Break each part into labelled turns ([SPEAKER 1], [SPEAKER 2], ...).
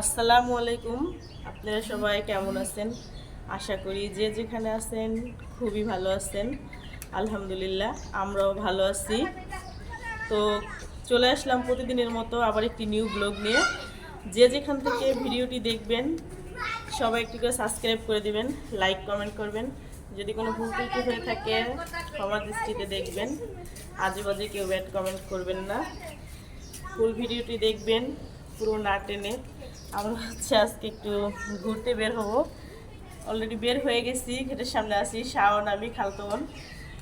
[SPEAKER 1] আসসালামু আলাইকুম। আপনারা সবাই কেমন আছেন? আশা করি যে যেখানে আছেন খুবই ভালো আছেন। আলহামদুলিল্লাহ, আমরাও ভালো আছি। তো চলে আসলাম প্রতিদিনের মতো আবার একটি নিউ ব্লগ নিয়ে। যে যেখান থেকে ভিডিওটি দেখবেন, সবাই একটু করে সাবস্ক্রাইব করে দিবেন, লাইক, কমেন্ট করবেন। যদি কোনো ভুল ত্রুটি হয়ে থাকে, ক্ষমা দৃষ্টিতে দেখবেন। আজে বাজে কেউ ব্যাড কমেন্ট করবেন না। ফুল ভিডিওটি দেখবেন। পুরো না টেনে আমরা হচ্ছে আজকে একটু ঘুরতে বের হব। অলরেডি বের হয়ে গেছি গেটের সামনে আছি, শাওন, আমি খালতন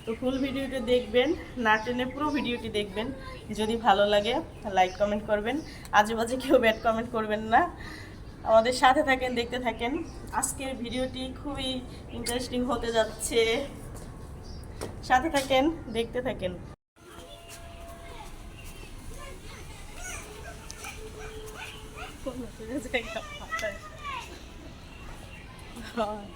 [SPEAKER 1] তো ফুল ভিডিওটি দেখবেন, না টেনে পুরো ভিডিওটি দেখবেন। যদি ভালো লাগে লাইক কমেন্ট করবেন। আজে বাজে কেউ ব্যাড কমেন্ট করবেন না। আমাদের সাথে থাকেন, দেখতে থাকেন। আজকের ভিডিওটি খুবই ইন্টারেস্টিং হতে যাচ্ছে। সাথে থাকেন, দেখতে থাকেন। That's how you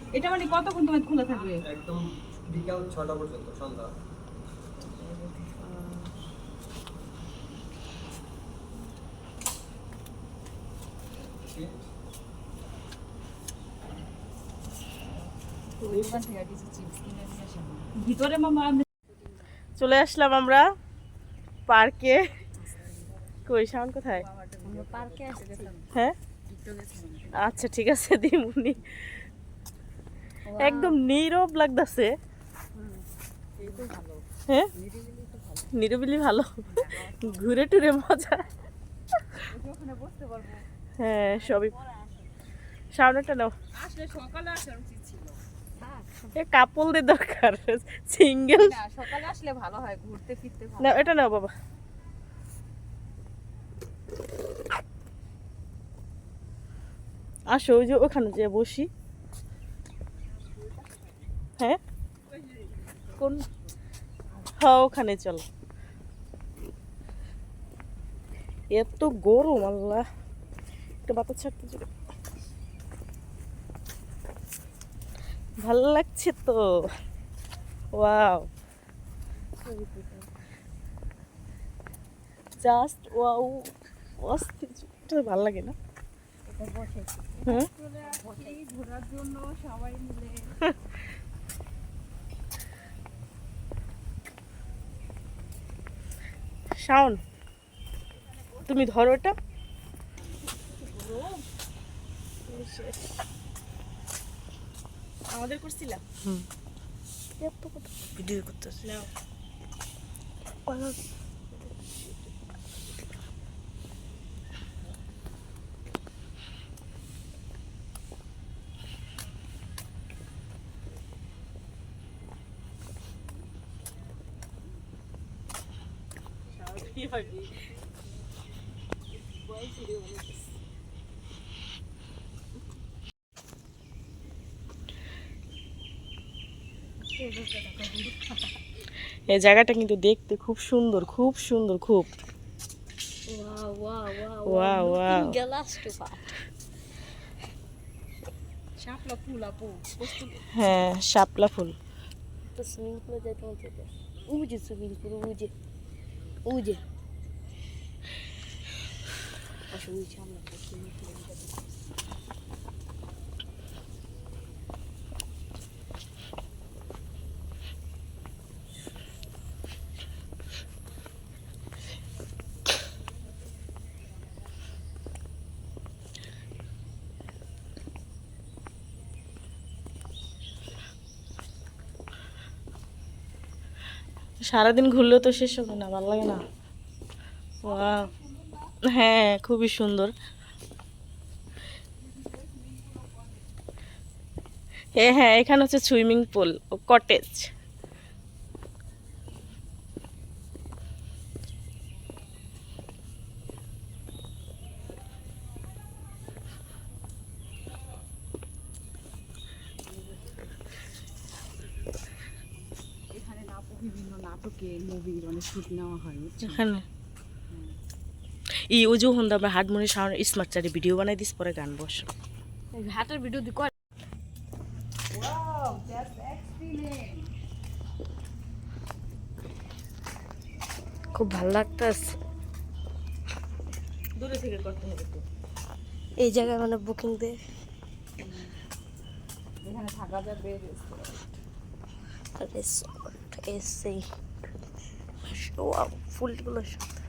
[SPEAKER 2] এটা মানে কতক্ষণ তোমার খোলা থাকবে?
[SPEAKER 3] একদম বিকাল ছটা পর্যন্ত সন্ধ্যা।
[SPEAKER 2] ভিতরে মামা
[SPEAKER 1] চলে আসলাম আমরা পার্কে। কই সাউন্ড কোথায়? হ্যাঁ? আচ্ছা ঠিক আছে দিমুনি। একদম নীরব লাগতেছে। হ্যাঁ? নিরিবিলি ভালো। ঘুরে টুরে মজা। হ্যাঁ সবই। সামনেটা নাও। এ কাপলদের দরকার সিঙ্গেল।
[SPEAKER 2] না সকালে আসলে ভালো হয় ঘুরতে ফিরতে
[SPEAKER 1] না এটা নাও বাবা। আসো ওই যে ওখানে যে বসি। হ্যাঁ? কোন? হ্যাঁ ওখানে চলো। এত গরম আল্লাহ। একটা বাতাস ছাড়তে চলো ভালো লাগছে তো। ওয়াও। Just wow. অস্থির ভালো লাগে না? হুম?
[SPEAKER 2] ঘোরার জন্য সবাই মিলে।
[SPEAKER 1] শাওন তুমি ধরো এটা। আমাদের করছিলা? এত কত ভিডিও করতেছি নাও এই জায়গাটা কিন্তু দেখতে খুব সুন্দর খুব সুন্দর খুব। হ্যাঁ শাপলা ফুল।
[SPEAKER 4] তো সুইমিং পুলে উজে সুইমিং পুল উজে। উজে।
[SPEAKER 1] সারাদিন ঘুরলেও তো শেষ হবে না ভালো লাগে না? হ্যাঁ খুবই সুন্দর। হ্যাঁ হ্যাঁ এখানে হচ্ছে সুইমিং পুল ও কটেজ।
[SPEAKER 2] এখানে নাটক বিভিন্ন নাটকে মুভি মানে শুট নেওয়া হয়
[SPEAKER 1] এখানে ই উজু হন্দা আমরা হাটমনি সাউন্ড স্মার্ট চারে ভিডিও বানাই দিস পরে গান বস।
[SPEAKER 2] হাটের ভিডিও দি কর।
[SPEAKER 4] খুব ভালো লাগতেছে।
[SPEAKER 1] দূরে থেকে করতে হবে তো
[SPEAKER 4] এই জায়গায় মানে বুকিং দে।
[SPEAKER 2] এখানে থাকা যাবে
[SPEAKER 4] রিসোর্ট এসি ফুলগুলো সুন্দর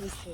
[SPEAKER 4] হয়েছে?